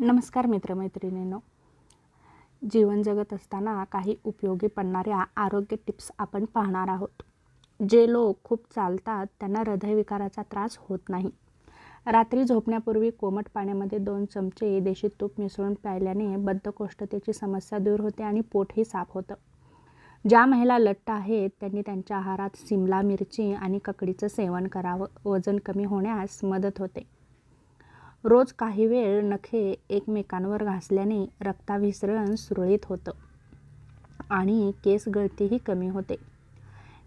नमस्कार मित्रमैत्रिणींनो. जीवन जगत असताना काही उपयोगी पडणाऱ्या आरोग्य टिप्स आपण पाहणार आहोत. जे लोक खूप चालतात त्यांना हृदयविकाराचा त्रास होत नाही. रात्री झोपण्यापूर्वी कोमट पाण्यामध्ये दोन चमचे देशी तूप मिसळून प्यायल्याने बद्धकोष्ठतेची समस्या दूर होते आणि पोटही साफ होतं. ज्या महिला लठ्ठ आहेत त्यांनी त्यांच्या आहारात सिमला मिरची आणि ककडीचं सेवन करावं. वजन कमी होण्यास मदत होते. रोज काही वेळ नखे एकमेकांवर घासल्याने रक्ताभिसरण सुरळीत होतं आणि केस गळतीही कमी होते.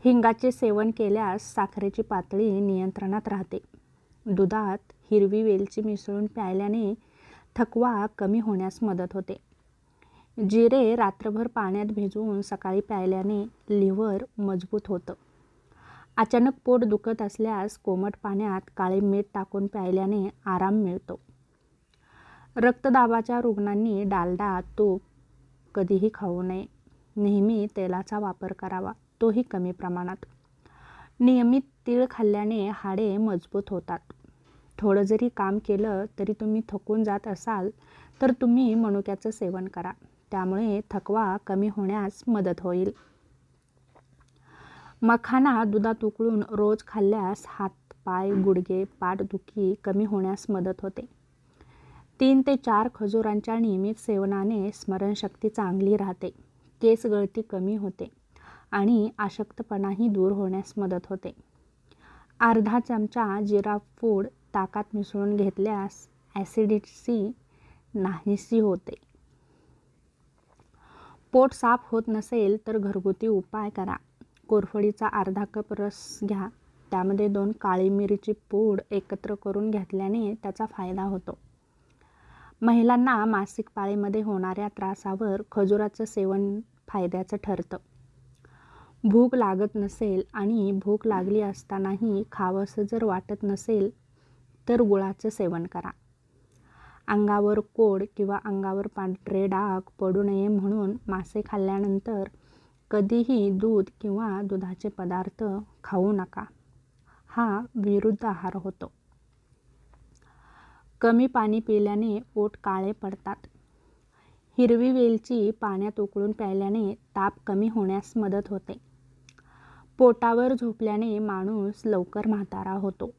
हिंगाचे सेवन केल्यास साखरेची पातळी नियंत्रणात राहते. दुधात हिरवी वेलची मिसळून प्यायल्याने थकवा कमी होण्यास मदत होते. जिरे रात्रभर पाण्यात भिजवून सकाळी प्यायल्याने लिव्हर मजबूत होतं. अचानक पोट दुखत असल्यास कोमट पाण्यात काळे मीठ टाकून प्यायल्याने आराम मिळतो. रक्तदाबाच्या रुग्णांनी डालडा तूप कधीही खाऊ नये. नेहमी तेलाचा वापर करावा तोही कमी प्रमाणात. नियमित तीळ खाल्ल्याने हाडे मजबूत होतात. थोडं जरी काम केलं तरी तुम्ही थकून जात असाल तर तुम्ही मनुक्याचं सेवन करा. त्यामुळे थकवा कमी होण्यास मदत होईल. मखाना दुधात उकळून रोज खाल्ल्यास हात पाय गुडघे पाठदुखी कमी होण्यास मदत होते. तीन ते चार खजुरांच्या नियमित सेवनाने स्मरणशक्ती चांगली राहते केस गळती कमी होते आणि अशक्तपणाही दूर होण्यास मदत होते. अर्धा चमचा जिरा फूड ताकात मिसळून घेतल्यास ॲसिडिटी नाहीशी होते. पोट साफ होत नसेल तर घरगुती उपाय करा. कोरफडीचा अर्धा कप रस घ्या. त्यामध्ये दोन काळी मिरीची पूड एकत्र करून घेतल्याने त्याचा फायदा होतो. महिलांना मासिक पाळीमध्ये होणाऱ्या त्रासावर खजुराचं सेवन फायद्याचं ठरतं. भूक लागत नसेल आणि भूक लागली असतानाही खावंसं जर वाटत नसेल तर गुळाचं सेवन करा. अंगावर कोड किंवा अंगावर पांढरे डाग पडू नये म्हणून मासे खाल्ल्यानंतर कधीही दूध किंवा दुधाचे पदार्थ खाऊ नका. हा विरुद्ध आहार होतो. कमी पाणी पिल्याने ओट काळे पडतात. हिरवी वेलची पाण्यात उकळून प्यायल्याने ताप कमी होण्यास मदत होते. पोटावर झोपल्याने माणूस लवकर म्हातारा होतो.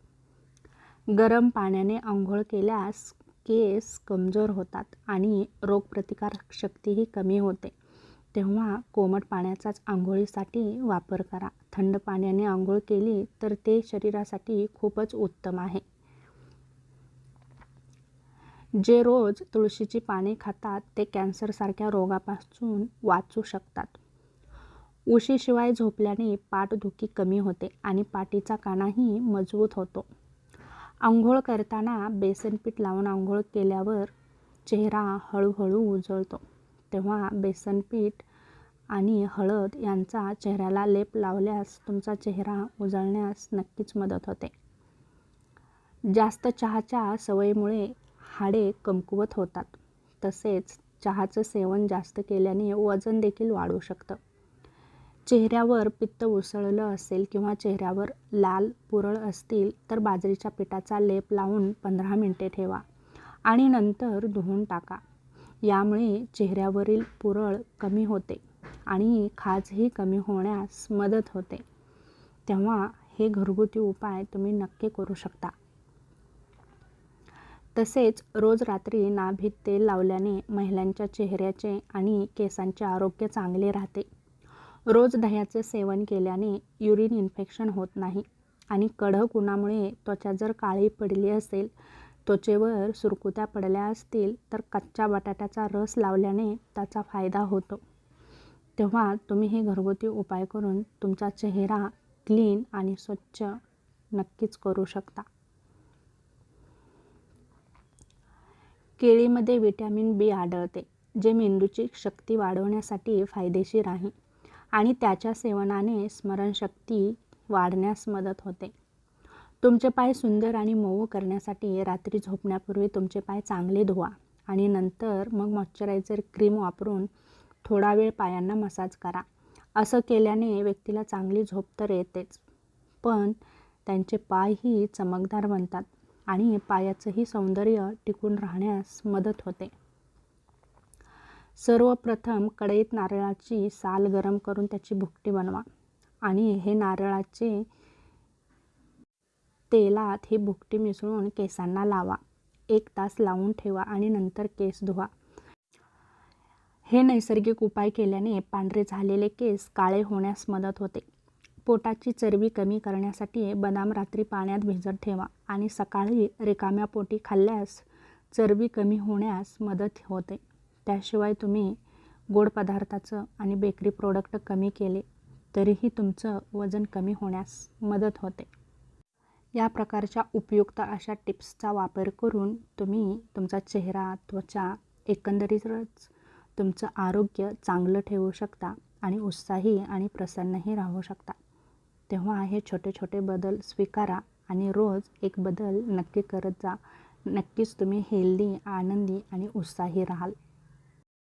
गरम पाण्याने आंघोळ केल्यास केस कमजोर होतात आणि रोगप्रतिकारक शक्तीही कमी होते. तेव्हा कोमट पाण्याचाच आंघोळीसाठी वापर करा. थंड पाण्याने आंघोळ केली तर ते शरीरासाठी खूपच उत्तम आहे. जे रोज तुळशीची पाने खातात ते कॅन्सरसारख्या रोगापासून वाचू शकतात. उशीशिवाय झोपल्याने पाठदुखी कमी होते आणि पाठीचा कानाही मजबूत होतो. आंघोळ करताना बेसन पीठ लावून आंघोळ केल्यावर चेहरा हळूहळू उजळतो. तेव्हा बेसन पीठ आणि हळद यांचा चेहऱ्याला लेप लावल्यास तुमचा चेहरा उजळण्यास नक्कीच मदत होते. जास्त चहाच्या सवयीमुळे हाडे कमकुवत होतात. तसेच चहाचं सेवन जास्त केल्याने वजन देखील वाढू शकतं. चेहऱ्यावर पित्त उसळलं असेल किंवा चेहऱ्यावर लाल पुरळ असतील तर बाजरीच्या पिठाचा लेप लावून पंधरा मिनटे ठेवा आणि नंतर धुवून टाका. यामुळे चेहऱ्यावरील पुरळ कमी होते. आणि खाजही कमी होण्यास मदत होते. तेव्हा हे घरगुती उपाय तुम्ही नक्की करू शकता. तसेच रोज रात्री नाभीत तेल लावल्याने महिलांच्या चेहऱ्याचे आणि केसांचे आरोग्य चांगले राहते. रोज दह्याचे सेवन केल्याने युरिन इन्फेक्शन होत नाही आणि कडक उन्हामुळे त्वचा जर काळी पडली असेल त्वचेवर सुरकुत्या पडल्या असतील तर कच्च्या बटाट्याचा रस लावल्याने त्याचा फायदा होतो. तेव्हा तुम्ही हे घरगुती उपाय करून तुमचा चेहरा क्लीन आणि स्वच्छ नक्कीच करू शकता. केळीमध्ये विटॅमिन बी आढळते जे मेंदूची शक्ती वाढवण्यासाठी फायदेशीर आहे आणि त्याच्या सेवनाने स्मरणशक्ती वाढण्यास मदत होते. तुमचे पाय सुंदर आणि मऊ करण्यासाठी रात्री झोपण्यापूर्वी तुमचे पाय चांगले धुवा आणि नंतर मग मॉइश्चरायझर क्रीम वापरून थोडा वेळ पायांना मसाज करा. असं केल्याने व्यक्तीला चांगली झोप तर येतेच पण त्यांचे पायही चमकदार बनतात आणि पायाचंही सौंदर्य टिकून राहण्यास मदत होते. सर्वप्रथम कढईत नारळाची साल गरम करून त्याची भुकटी बनवा आणि हे नारळाचे तेलात ही भुकटी मिसळून केसांना लावा. एक तास लावून ठेवा आणि नंतर केस धुवा. हे नैसर्गिक उपाय केल्याने पांढरे झालेले केस काळे होण्यास मदत होते. पोटाची चरबी कमी करण्यासाठी बदाम रात्री पाण्यात भिजत ठेवा आणि सकाळी रिकाम्या पोटी खाल्ल्यास चरबी कमी होण्यास मदत होते. त्याशिवाय तुम्ही गोड पदार्थाचं आणि बेकरी प्रोडक्ट कमी केले तरीही तुमचं वजन कमी होण्यास मदत होते. या प्रकारच्या उपयुक्त अशा टिप्सचा वापर करून तुम्ही तुमचा चेहरा त्वचा एकंदरीतच तुमचं आरोग्य चांगलं ठेवू शकता आणि उत्साही आणि प्रसन्नही राहू शकता. तेव्हा हे छोटे छोटे बदल स्वीकारा आणि रोज एक बदल नक्की करत जा. नक्कीच तुम्ही हेल्दी आनंदी आणि उत्साही राहाल.